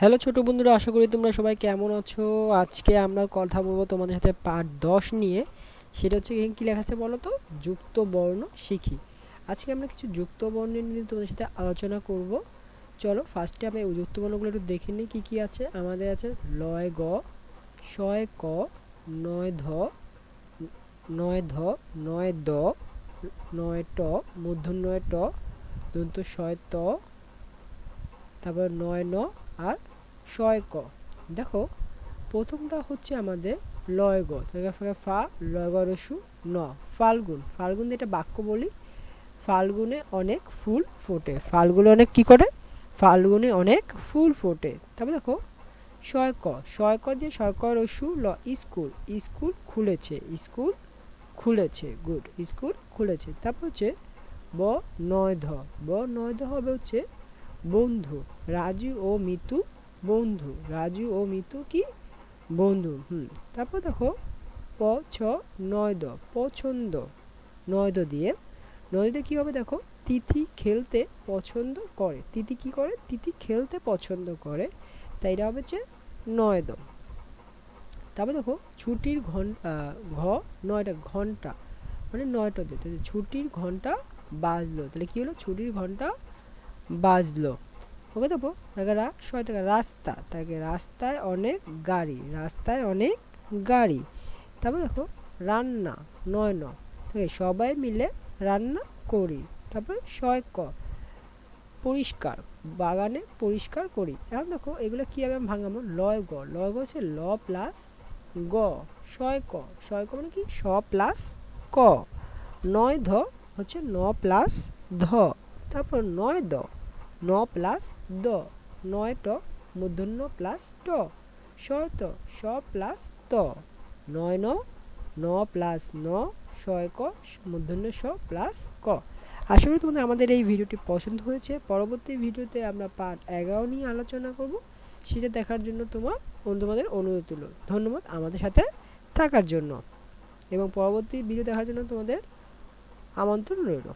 Hello ছোট বন্ধুরা, আশা করি তোমরা সবাই কেমন আছো? আজকে আমরা কথা বলব তোমাদের সাথে পার্ট দশ নিয়ে। সেটা হচ্ছে কী লেখা আছে বলো তো যুক্ত বর্ণ শিখি। আজকে আমরা কিছু যুক্ত বর্ণ নিয়ে তোমাদের সাথে আলোচনা করব। চলো ফার্স্টে আমরা এই যুক্ত বর্ণগুলো একটু দেখে নিই কী কী আছে। আমাদের আছে লয় গ শয় ক, নয় ধ নয় ধ, নয় দ, নয় ট মূর্ধন্যয় ট দন্ত শয় ত, তারপর নয় ন, আর শয় ক দেখো, প্রথমটা হচ্ছে আমাদের লয় গ ফা লয় গ রসু, ন। ফাল্গুন। ফাল্গুন একটা বাক্য বলি। ফাল্গুনে অনেক ফুল ফোটে। ফাল্গুনে অনেক কি করে? ফাল্গুনে অনেক ফুল ফোটে। তারপর দেখো শয় ক শয় ক দিয়ে ক রসু, ল, স্কুল। স্কুল খুলেছে। স্কুল খুলেছে। গুড। স্কুল খুলেছে। তারপর হচ্ছে ব নয় ধ ব নয় ধ হবে হচ্ছে বন্ধু, রাজু ও মিতু বন্ধু, রাজু ও মিতু কি? বন্ধু, হুম। তারপর দেখো, প, ছ, নয় দ পছন্দ নয় দ দিয়ে নদীতে কি হবে দেখো? তিথি খেলতে পছন্দ করে। তিথি কি করে? তিথি খেলতে পছন্দ করে। তাই এটা হবে যে নয় দ। তারপর দেখো, ছুটির ঘণ্টা ঘ, নয়টা ঘণ্টা। মানে নয়টা দিয়ে ছুটির ঘণ্টা বাজলো। তাহলে কী হলো? ছুটির ঘণ্টা বাজলো। ওকে দেবো? রা ছয় টাকা রাস্তা। তাকে রাস্তায় অনেক গাড়ি, রাস্তায় অনেক গাড়ি। তারপর দেখো, রান্না, নয় ন। ঠিক সবাই মিলে রান্না করি। তারপরে ছয় ক, পরিষ্কার, বাগানে পরিষ্কার করি। এখন দেখো, এগুলো কীভাবে আমি ভাঙাবো? লয় গ। লয় গ হচ্ছে ল প্লাস গ। ছয় ক। ছয় ক মানে কি? স প্লাস ক। নয় ধ হচ্ছে ন প্লাস ধ। তারপর নয় দ। ন প্লাস দ, নয় ট মূর্ধন্য প্লাস ট শত স প্লাস ত, নয় ন ন প্লাস ন ছয় ক মূর্ধন্য স প্লাস ক। আশা করি তোমাদের আমাদের এই ভিডিওটি পছন্দ হয়েছে। পরবর্তী ভিডিওতে আমরা পার্ট এগারো নিয়ে আলোচনা করব। সেটা দেখার জন্য তোমার তোমাদের অনুরোধ তুলো ধন্যবাদ আমাদের সাথে থাকার জন্য। এবং পরবর্তী ভিডিও দেখার জন্য তোমাদের আমন্ত্রণ রইল।